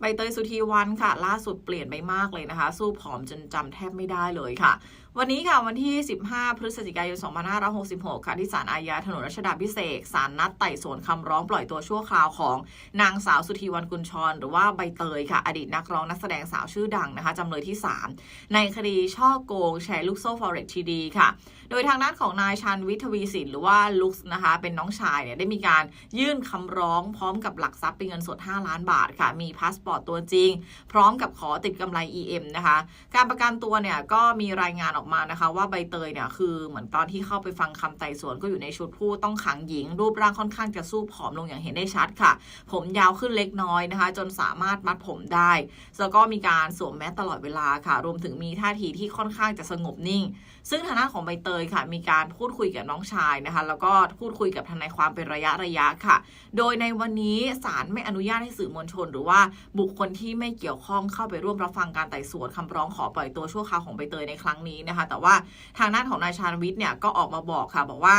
ใบเตยสุธีวันค่ะ ล่าสุดเปลี่ยนไปมากเลยนะคะ สู้ผอมจนจำแทบไม่ได้เลยค่ะ วันนี้ค่ะวันที่ 15 พฤศจิกายน 2566 ค่ะ ที่ศาลอาญาถนนรัชดาพิเศษศาลนัดไต่สวนคำร้องปล่อยตัวชั่วคราวของนางสาวสุธีวันกุลชร หรือว่าใบเตยค่ะ อดีตนักร้องนักแสดงสาวชื่อดังนะคะจำเลยที่ 3 ในคดีช่อโกงแชร์ลูกโซ่ฟอเร็กทีดีค่ะ โดยทางด้านของนายชันวิทวีสินหรือว่าลุกนะคะเป็นน้องชายเนี่ยได้มีการยื่นคำร้องพร้อมกับหลักทรัพย์เป็นเงินสด 5 ล้านบาทค่ะมีพาสปอร์ตตัวจริง พร้อมกับขอติดกำไร EM นะคะ การประกันตัวเนี่ยก็มีรายงานออกมานะคะ ว่าใบเตยเนี่ยคือเหมือนตอนที่เข้าไปฟังคำไต่สวนก็อยู่ในชุดผู้ต้องขังหญิง รูปร่างค่อนข้างจะสู้ผอมลงอย่างเห็นได้ชัดค่ะ ผมยาวขึ้นเล็กน้อยนะคะ จนสามารถมัดผมได้ แล้วก็มีการสวมแมสตลอดเวลาค่ะ รวมถึงมีท่าทีที่ค่อนข้างจะสงบนิ่ง ซึ่งทางด้านของใบเตยค่ะ มีการพูดคุยกับน้องชายนะคะ แล้วก็พูดคุยกับทนายความเป็นระยะระยะค่ะ โดยในวันนี้ศาลไม่อนุญาตให้สื่อมวลชน หรือว่าบุคคลที่ไม่เกี่ยวข้องเข้าไปร่วมรับฟังการไต่สวนคำร้องขอปล่อยตัวชั่วคราวของใบเตยในครั้งนี้นะคะ แต่ว่าทางด้านของนายชาญวิทย์เนี่ยก็ออกมาบอกค่ะบอกว่า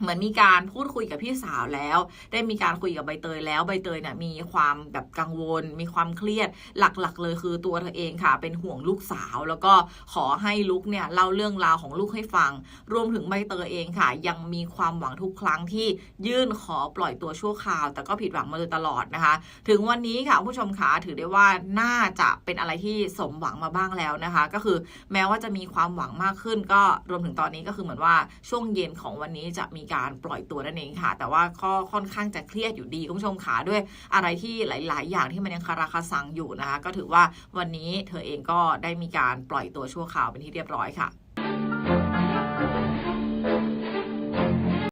เหมือนมีการพูดคุยกับพี่สาวแล้ว ได้มีการคุยกับใบเตยแล้วใบเตยเนี่ยมีความแบบกังวล มีความเครียดหลักๆ เลยคือตัวเธอเองค่ะ เป็นห่วงลูกสาว แล้วก็ขอให้ลุกเนี่ยเล่าเรื่องราวของลูกให้ฟัง รวมถึงใบเตยเองค่ะ ยังมีความหวังทุกครั้งที่ยื่นขอปล่อยตัวชั่วคราว แต่ก็ผิดหวังมาโดยตลอดนะคะ ถึงวันนี้ค่ะผู้ชมขาถือได้ว่าน่าจะเป็นอะไรที่สมหวังมาบ้างแล้วนะคะ ก็คือแม้ว่าจะมีความหวังมากขึ้น ก็รวมถึงตอนนี้ก็คือเหมือนว่าช่วงเย็นของวันนี้จะมีการปล่อยตัวนั่นเองค่ะ แต่ว่าก็ค่อนข้างจะเครียดอยู่ดีคุณผู้ชมขาด้วยอะไรที่หลาย ๆ อย่างที่มันยังคาราคาซังอยู่นะคะ ก็ถือว่าวันนี้เธอเองก็ได้มีการปล่อยตัวชั่วคราวเป็นที่เรียบร้อยค่ะ